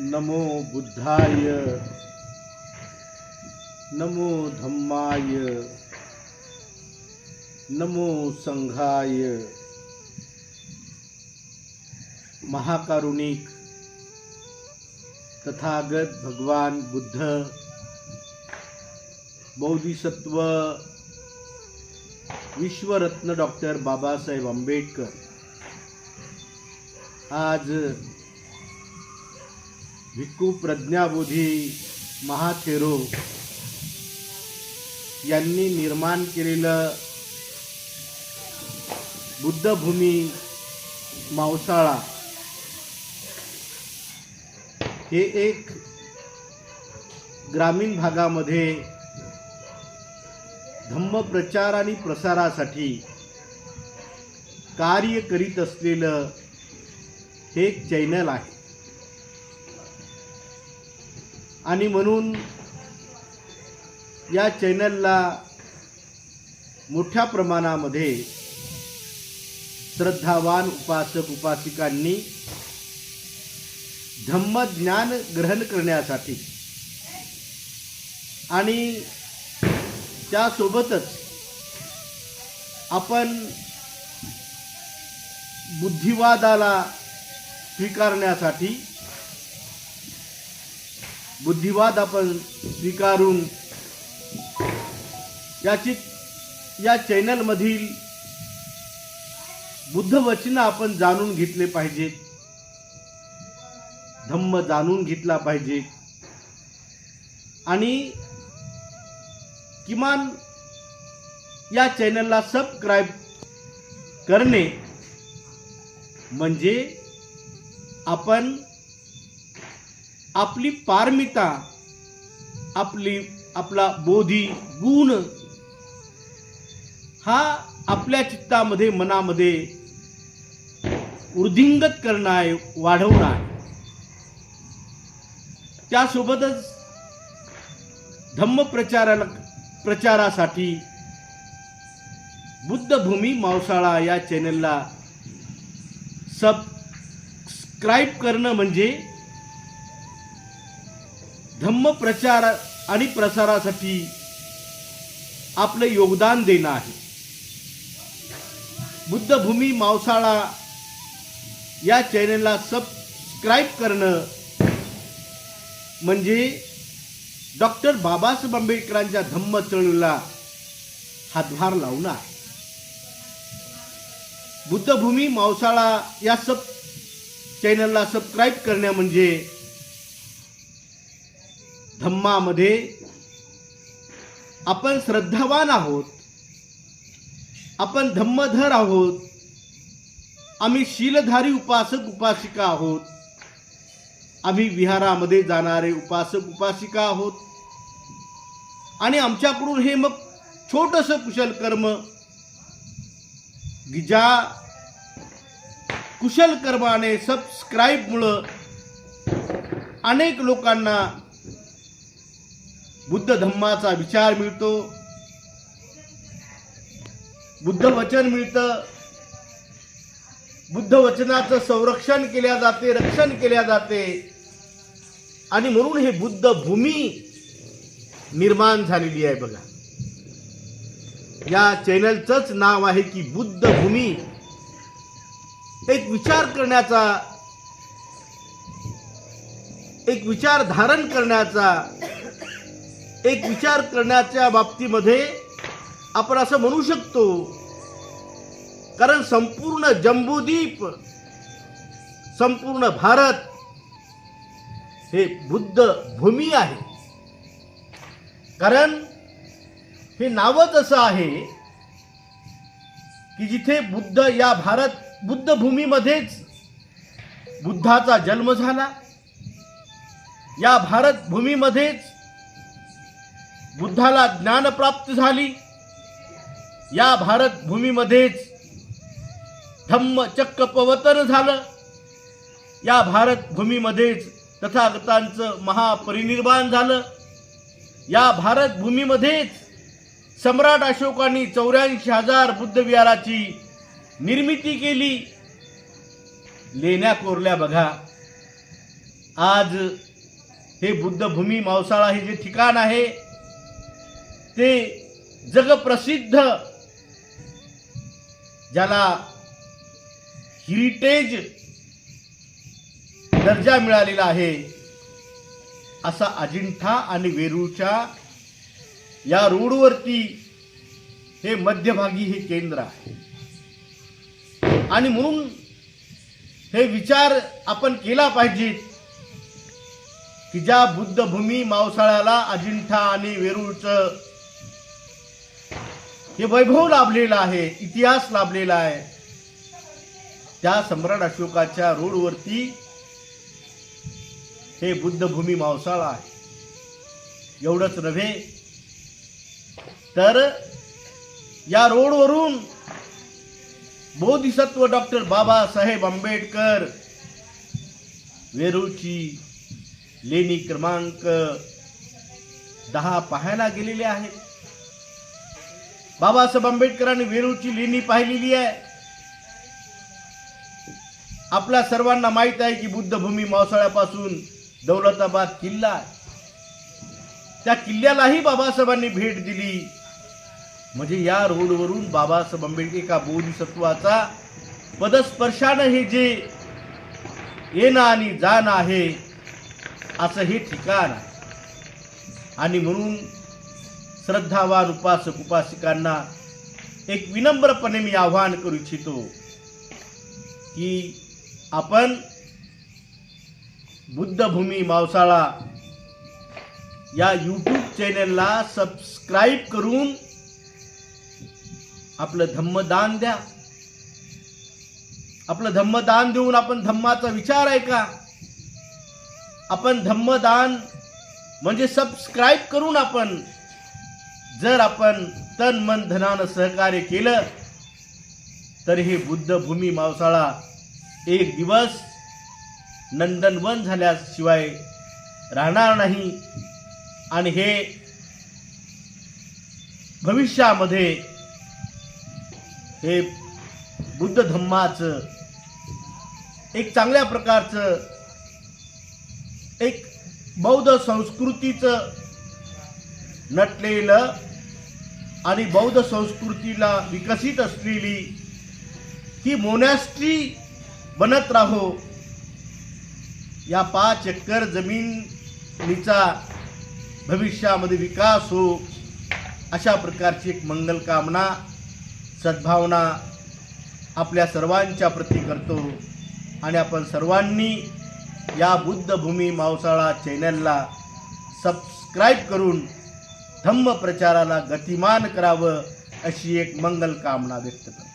नमो बुद्धाय नमो धम्माय नमो संघाय महाकारुणिक तथागत भगवान बुद्ध बौद्धिसत्व विश्वरत्न डॉक्टर बाबासाहेब आंबेडकर. आज भिक्खू प्रज्ञाबोधी महाथेरो यांनी निर्माण केलेलं बुद्धभूमी मावसाळा हे एक ग्रामीण भागामध्ये धम्म प्रचार आणि प्रसारासाठी कार्य करीत असलेलं हे एक चॅनल आहे. आणि म्हणून या चॅनलला मोठ्या प्रमाणामध्ये श्रद्धावान उपासक उपासिकांनी धम्मज्ञान ग्रहण करण्यासाठी आणि त्यासोबतच आपण बुद्धिवादाला स्वीकारण्यासाठी बुद्धिवाद आपण स्वीकारून याची या चॅनलमधील बुद्धवचनं आपण जाणून घेतले पाहिजेत. धम्म जाणून घेतला पाहिजे. आणि किमान या चॅनलला सबस्क्राईब करणे म्हणजे आपण आपली पारमिता आपली आपला बोधी गुण हा आपल्या चित्तामध्ये मनामध्ये वृद्धिंगत करणं आहे वाढवणं आहे त्यासोबतच धम्मप्रचाराला प्रचारासाठी बुद्धभूमी मावसाळा या चॅनलला सबस्क्राईब करणं म्हणजे धम्म प्रचार आणि प्रसारासाठी आपलं योगदान देणं आहे. बुद्धभूमी मावसाळा या चॅनलला सबस्क्राईब करणं म्हणजे डॉक्टर बाबासाहेब आंबेडकरांच्या धम्म चळवळीला हातभार लावणं आहे बुद्धभूमी मावसाळा या सब चॅनलला सबस्क्राईब करण्या म्हणजे धम्मामध्ये आपण श्रद्धावान आहोत आपण धम्मधर आहोत आम्ही शीलधारी उपासक उपासिका आहोत आम्ही विहारामध्ये जाणारे उपासक उपासिका आहोत. आणि आमच्याकडून हे मग छोटंसं कुशल कर्म ज्या कुशल कर्माने सबस्क्राईबमुळं अनेक लोकांना बुद्ध धम्माचा विचार मिळतो. बुद्ध वचन मिळतं. बुद्ध वचनाचं संरक्षण केल्या जाते रक्षण केल्या जाते. आणि म्हणून हे बुद्ध भूमी निर्माण झालेली आहे बघा. या चॅनलचंच नाव आहे की बुद्ध भूमी. एक विचार करण्याचा एक विचार धारण करण्याचा एक विचार करण्याच्या बाबतीमध्ये आपण असं म्हणू शकतो कारण संपूर्ण जम्बूद्वीप संपूर्ण भारत हे बुद्ध भूमी आहे. कारण हे नावच असं आहे की जिथे बुद्ध या भारत बुद्ध भूमीमध्येच बुद्धाचा जन्म झाला या भारत भूमीमध्येच बुद्धाला ज्ञान प्राप्त झाली. या भारत भूमीमध्येच धम्म चक्क पवतन झालं. या भारत भूमीमध्येच तथागतांचं महापरिनिर्वाण झालं. या भारत भूमीमध्येच सम्राट अशोकांनी चौऱ्याऐंशी हजार बुद्धविहाराची निर्मिती केली. लेण्या कोरल्या बघा. आज हे बुद्धभूमी मावसाळा हे जे ठिकाण आहे ते जगप्रसिद्ध ज्याला हिरिटेज दर्जा मिळालेला आहे असा अजिंठा आणि वेरूळच्या या रोडवरती हे मध्यभागी हे केंद्र आहे. आणि म्हणून हे विचार आपण केला पाहिजे की ज्या बुद्धभूमी मावसाळ्याला अजिंठा आणि वेरूळचं हे वैभव लाभलेलं आहे इतिहास लाभलेला आहे. त्या सम्राट अशोकाच्या रोडवरती हे बुद्धभूमी मावसाळा आहे. एवढंच नव्हे तर या रोडवरून बोधिसत्व डॉक्टर बाबासाहेब आंबेडकर वेरूळची लेणी क्रमांक दहा पाहायला गेलेले आहेत. बाबासाहेब आंबेडकरांनी वेरूळची लेणी पाहिलेली आहे. आपल्या सर्वांना माहीत आहे की बुद्धभूमी मावसाळ्यापासून दौलताबाद किल्ला आहे. त्या किल्ल्यालाही बाबासाहेबांनी भेट दिली. म्हणजे या रोडवरून बाबासाहेब आंबेडकर एका बोधिसत्वाचा पदस्पर्शानं हे जे येणं आणि जाणं आहे असं हे ठिकाण आहे. आणि म्हणून श्रद्धावान उपासक उपासिकांना एक विनम्रपणे मी आवाहन करू इच्छितो की आपण बुद्धभूमी मावसाळा या यूट्यूब चॅनलला सबस्क्राईब करून आपलं धम्मदान द्या. आपलं धम्मदान देऊन आपण धम्माचा विचार आहे का? आपण धम्मदान म्हणजे सबस्क्राईब करून आपण जर आपण तन मन धनानं सहकार्य केलं तर हे बुद्धभूमी मावसाळा एक दिवस नंदनवन झाल्याशिवाय राहणार नाही. आणि हे भविष्यामध्ये हे बुद्ध धम्माचं एक चांगल्या प्रकारचं एक बौद्ध संस्कृतीचं नटलेलं आणि बौद्ध संस्कृतीला विकसित असलेली ही मोनॅस्ट्री बनत राहो. या पाच एकर जमिनीचा भविष्यामध्ये विकास हो अशा प्रकारची एक मंगल कामना सद्भावना आपल्या सर्वांच्या प्रती करतो. आणि आपण सर्वांनी या बुद्धभूमी मावसाळा चॅनलला सबस्क्राईब करून धम्म प्रचाराला गतिमान करावं अशी एक मंगल कामना व्यक्त करतो.